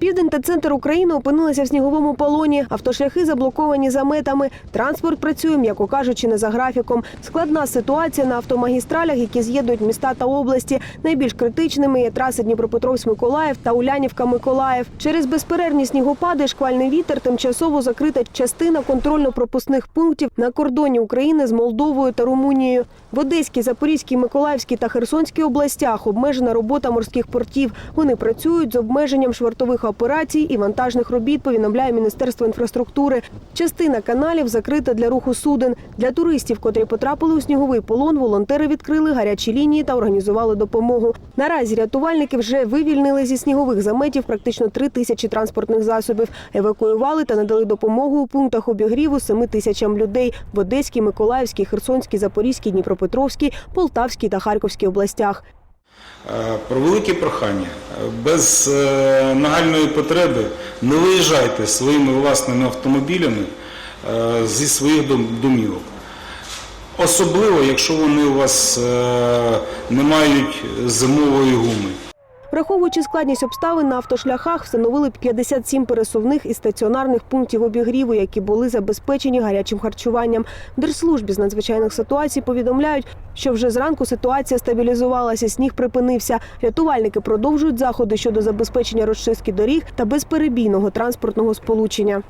Південь та центр України опинилися в сніговому полоні. Автошляхи заблоковані заметами. Транспорт працює, м'яко кажучи, не за графіком. Складна ситуація на автомагістралях, які з'єднують міста та області. Найбільш критичними є траси Дніпропетровськ-Миколаїв та Улянівка-Миколаїв. Через безперервні снігопади, шквальний вітер тимчасово закрита частина контрольно-пропускних пунктів на кордоні України з Молдовою та Румунією. В Одеській, Запорізькій, Миколаївській та Херсонській областях обмежена робота морських портів. Вони працюють з обмеженням швартових операцій і вантажних робіт, повідомляє Міністерство інфраструктури. Частина каналів закрита для руху суден. Для туристів, котрі потрапили у сніговий полон, волонтери відкрили гарячі лінії та організували допомогу. Наразі рятувальники вже вивільнили зі снігових заметів практично три тисячі транспортних засобів. Евакуювали та надали допомогу у пунктах обігріву семи тисячам людей в Одеській, Миколаївській, Херсонській, Запорізькій, Дніпропетровській, Полтавській та Харківській областях. Е, Про велике прохання. Е, Без е, нагальної потреби не виїжджайте своїми власними автомобілями зі своїх домівок. Особливо, якщо вони у вас не мають зимової гуми. Враховуючи складність обставин на автошляхах, встановили 57 пересувних і стаціонарних пунктів обігріву, які були забезпечені гарячим харчуванням. В Держслужбі з надзвичайних ситуацій повідомляють, що вже зранку ситуація стабілізувалася, сніг припинився. Рятувальники продовжують заходи щодо забезпечення розчистки доріг та безперебійного транспортного сполучення.